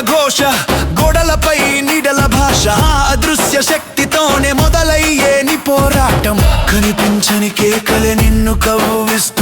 ఘోష గోడలపై నీడల భాష అదృశ్య శక్తితోనే మొదలయ్యే నీ పోరాటం. కనిపించని కేకలే నిన్ను కవ్విస్తుంటే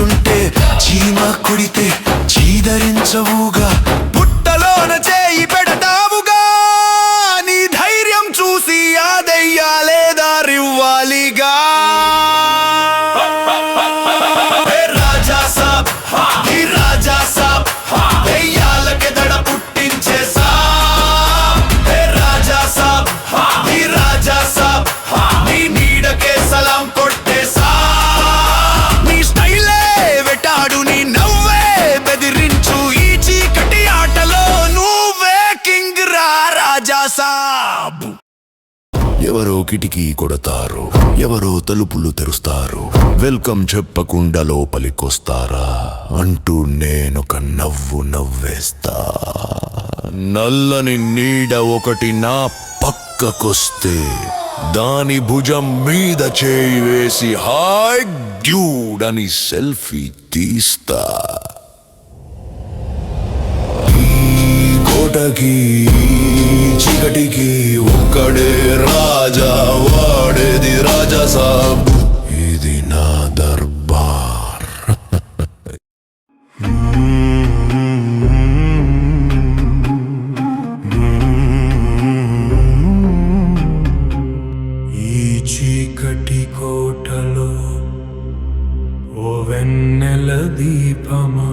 రాజా సాబ్. ఎవరో కిటికీ కొడతారు ఎవరో తలుపులు తెరుస్తారు వెల్కమ్ చెప్పకుండా లోపలికొస్తారా అంటూ నేనొక నవ్వు నవ్వేస్తా. నల్లని నీడ ఒకటి నా పక్కకొస్తే దాని భుజం మీద చేయి వేసి హాయ్ డ్యూడ్ అని సెల్ఫీ తీస్తా. కోటకి చీకటికి ఒక్కడే రాజా వాడేది రాజా ఇది నా దర్బార్. ఈ చీకటి కోటలో ఓ వెన్నెల దీపమా?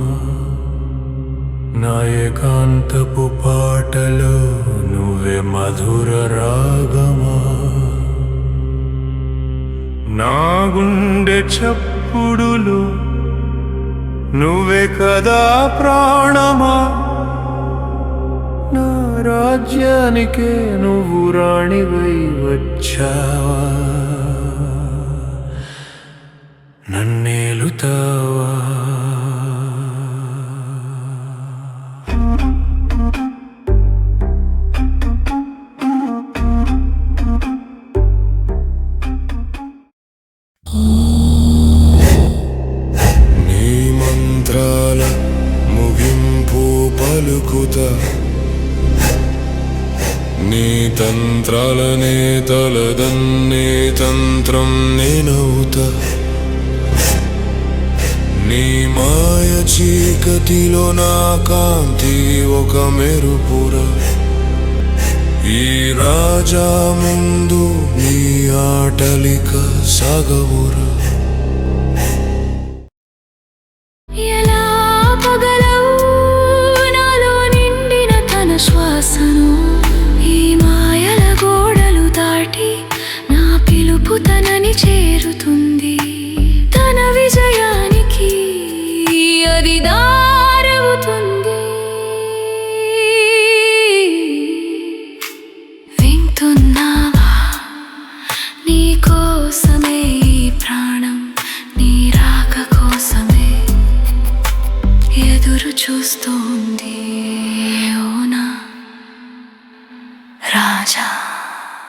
నా ఏకాంతపు పాటలో నువ్వే మధుర రాగమా? నా గుండె చప్పుడులు నువ్వే కదా ప్రాణమా? నా రాజ్యానికే నువ్వు రాణివై వచ్చావా? నీ తంత్రాలనే తలదన్నే తంత్రం నేనవుతా. నీ మాయ చీకటిలో నా కాంతి ఒక మెరుపుర. ఈ రాజా ముందు నీ ఆటలిక సాగవురా. తాని చేరుతుంది. తన విజయానికి అది దారవుతుంది. వింటున్నావా? నీ కోసమే ప్రాణం నీ రాక కోసమే ఎదురు చూస్తోంది.